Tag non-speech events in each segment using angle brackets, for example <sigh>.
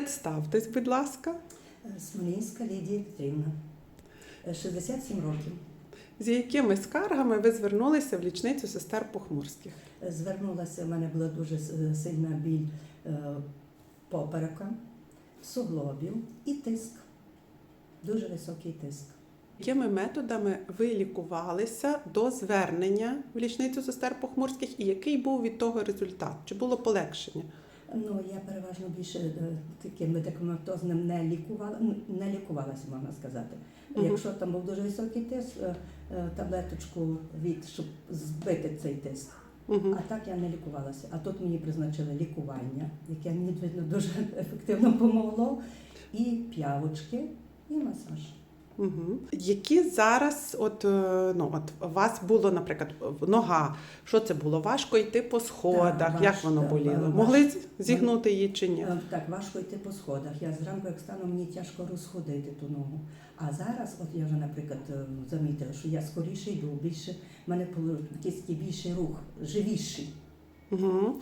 Представтесь, будь ласка, Смолінська Лідія Петрівна, Е, 67 років. з якими скаргами ви звернулися в лічницю сестер Похмурських? Е, Звернулася, в мене була дуже сильна біль е, поперека, суглобів і тиск. Дуже високий тиск. Якими методами ви лікувалися до звернення в лічницю сестер Похмурських і який був від того результат? Чи було полегшення? Ну, я переважно більше е, таким медикаментозним не лікувала, не лікувалася, можна сказати. Мгм. Якщо там був дуже високий тиск, е, е, таблеточку від, щоб збити цей тиск. Угу. А так я не лікувалася. А тут мені призначили лікування, яке мені дуже <laughs> ефективно допомогло. І п'явочки, і масаж. Угу. Які зараз, от е, ну от у вас було, наприклад, нога. Що це було? Важко йти по сходах? Так, Як важ- воно боліло? важ- Могли зігнути її чи ні? Е, Так, важко йти по сходах. Я зранку, як стану, мені тяжко розходити ту ногу. А зараз, от я вже, наприклад, е, замітила, що я скоріше йду, більше в мене якийсь більший рух, живіший. Угу.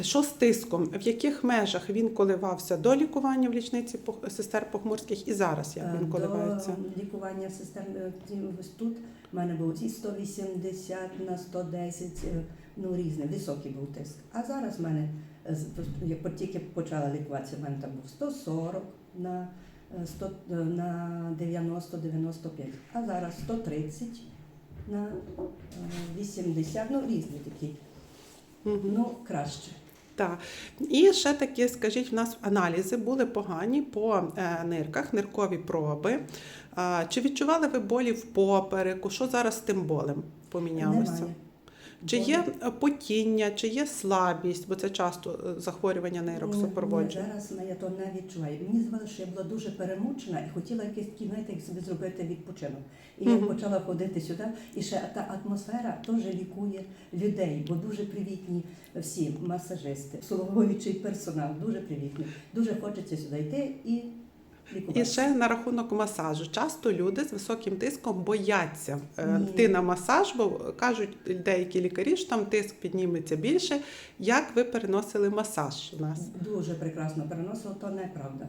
Що з тиском? В яких межах він коливався до лікування в лічниці сестер Похмурських і зараз як Е, він коливається? До лікування систем е, тут в мене був і 180 на 110, е, ну різний, високий був тиск. А зараз в мене, е, як тільки почала лікуватися, в мене там був 140 на, е, 100, е, на 90-95, а зараз 130 на е, 80, ну різні такі, Угу. ну краще. Так. І ще такі, скажіть, в нас аналізи були погані по е, нирках, ниркові проби. Чи відчували ви болі в попереку? Що зараз з тим болем помінялося? Немає. Чи є потіння, чи є слабість, бо це часто е, захворювання Ні, супроводжує? Зараз я то не відчуваю. Мені здавалося, що я була дуже перемучена і хотіла якийсь знаєте, як собі зробити відпочинок. І я почала ходити сюди, і ще та атмосфера теж лікує людей, бо дуже привітні всі масажисти, обслуговуючий персонал, дуже привітний. Дуже хочеться сюди йти і І ще на рахунок масажу. Часто люди з високим тиском бояться е, Ні. йти на масаж, бо кажуть деякі лікарі, що там тиск підніметься більше. Як ви переносили масаж у нас? Дуже прекрасно переносила, то неправда.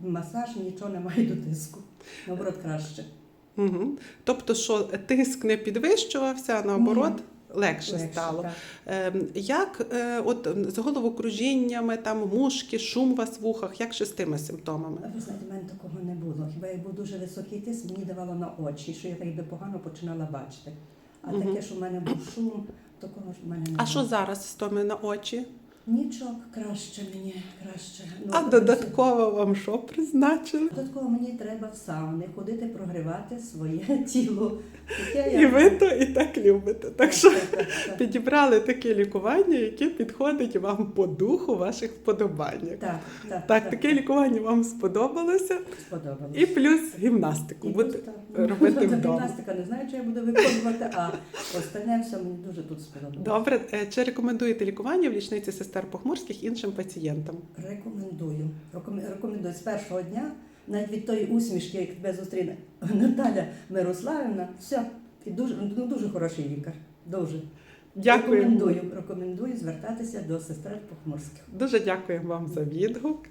Масаж нічого не має до тиску. Наоборот, краще. Угу. Тобто, що тиск не підвищувався, а наоборот, легше, Легше, стало. так. Ем, Як е, от з головокружіннями, там мушки, шум у вас в вухах, як ще з тими симптомами? Ви знаєте, в мене такого не було. Хіба як був дуже високий тиск, мені давало на очі, що я так би погано починала бачити. А угу. таке, що в мене був шум, такого ж в мене не А було. що зараз з тими на очі? Нічого, краще мені, краще. Ну, А додатково вам що призначили? Додатково мені треба в сауни, ходити прогрівати своє <laughs> тіло. Таке І ви то і так любите. Так що так, так, так. підібрали таке лікування, яке підходить вам по духу ваших вподобань. Так, так, Так, таке лікування вам сподобалося, сподобалось. і плюс гімнастику І просто, робити ну, вдома. Гімнастика не знаю, чи я буду виконувати, а остальне все мені дуже тут сподобалось. Добре, Е, чи рекомендуєте лікування в лічниці сестер Похмурських іншим пацієнтам? Рекомендую. Рекомендую з першого дня, навіть від тої усмішки, як тебе зустріне <laughs> Наталя Мирославівна, все. І дуже, ну, дуже хороший лікар. Дуже. Дякую. Рекомендую, рекомендую звертатися до сестер Похмурських. Дуже дякую вам за відгук.